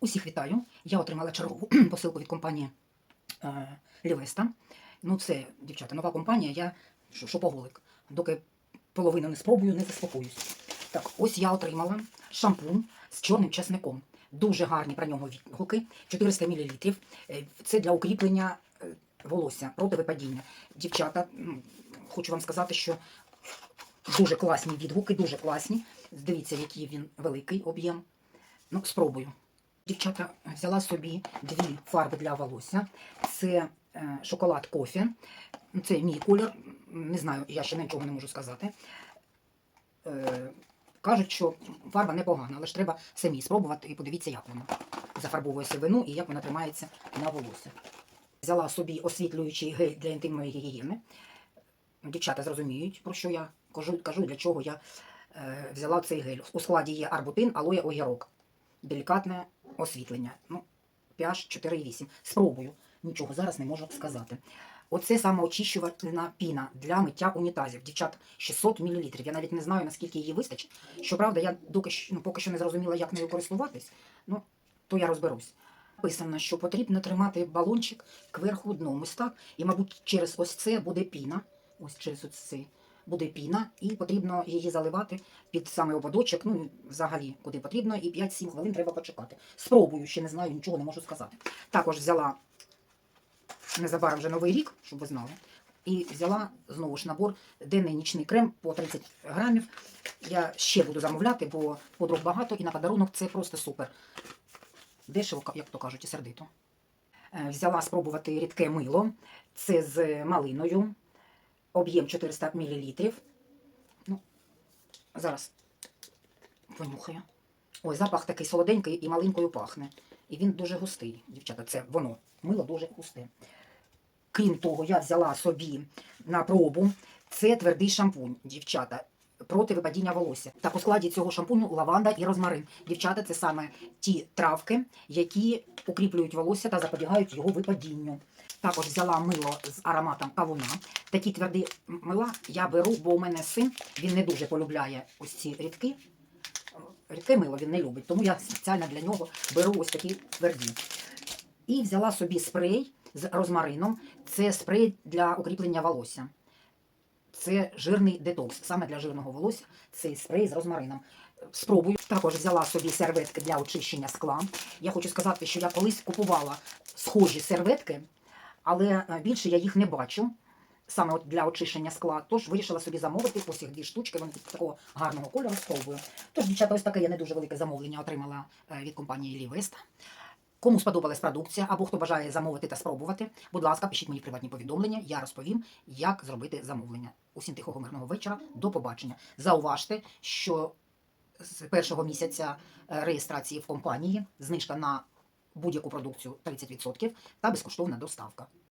Усіх вітаю. Я отримала чергову посилку від компанії е, Лівеста. Ну, це, дівчата, нова компанія, я шопоголик. Доки половину не спробую, не заспокоюсь. Так, ось я отримала шампунь з чорним чесником. Дуже гарні про нього відгуки. 400 мл. Е, Це для укріплення е, волосся проти випадіння. Дівчата, хочу вам сказати, що дуже класні відгуки, дуже класні. Дивіться, який він великий об'єм. Ну, спробую. Дівчата взяла собі дві фарби для волосся. Це е, шоколад кофе. Це мій колір. Не знаю, я ще нічого не можу сказати. Е, кажуть, що фарба непогана, але ж треба самі спробувати і подивіться, як вона зафарбовує сивину і як вона тримається на волосся. Взяла собі освітлюючий гель для інтимної гігієни. Дівчата зрозуміють, про що я кажу, кажу для чого я е, взяла цей гель. У складі є арбутин, алоє, огірок делікатне освітлення. Ну, pH 4,8. Спробую. Нічого зараз не можу сказати. Оце самоочищувальна піна для миття унітазів. Дівчат, 600 мл. Я навіть не знаю, наскільки її вистачить. Щоправда, я доки, ну, поки що не зрозуміла, як нею користуватись. Ну, то я розберусь. Написано, що потрібно тримати балончик кверху дном. Ось так. І, мабуть, через ось це буде піна. Ось через ось це буде піна, і потрібно її заливати під саме ободочок, ну взагалі куди потрібно, і 5-7 хвилин треба почекати. Спробую, ще не знаю, нічого не можу сказати. Також взяла незабаром вже новий рік, щоб ви знали. І взяла знову ж набор денний нічний крем по 30 грамів. Я ще буду замовляти, бо подруг багато, і на подарунок це просто супер. Дешево, як то кажуть, і сердито. Е, Взяла спробувати рідке мило. Це з малиною. Об'єм 400 мл. Ну, зараз понюхаю. Ой, запах такий солоденький і маленькою пахне. І він дуже густий, дівчата. Це воно. Мило дуже густе. Крім того, я взяла собі на пробу це твердий шампунь, дівчата, проти випадіння волосся. Так у складі цього шампуню лаванда і розмарин. Дівчата, це саме ті травки, які укріплюють волосся та запобігають його випадінню. Також взяла мило з ароматом кавуна. Такі тверді мила я беру, бо у мене син він не дуже полюбляє ось ці рідки. Рідке мило він не любить, тому я спеціально для нього беру ось такі тверді. І взяла собі спрей з розмарином. Це спрей для укріплення волосся. Це жирний детокс. Саме для жирного волосся цей спрей з розмарином. Спробую. Також взяла собі серветки для очищення скла. Я хочу сказати, що я колись купувала схожі серветки, але е, більше я їх не бачу. Саме от для очищення скла. Тож вирішила собі замовити ось їх дві штучки. Вони такого гарного кольору спробую. Тож, дівчата, ось таке я не дуже велике замовлення отримала е, від компанії Лівест. Кому сподобалась продукція або хто бажає замовити та спробувати, будь ласка, пишіть мені приватні повідомлення, я розповім, як зробити замовлення. Усім тихого мирного вечора. До побачення. Зауважте, що з першого місяця е, реєстрації в компанії знижка на будь-яку продукцію 30% та безкоштовна доставка.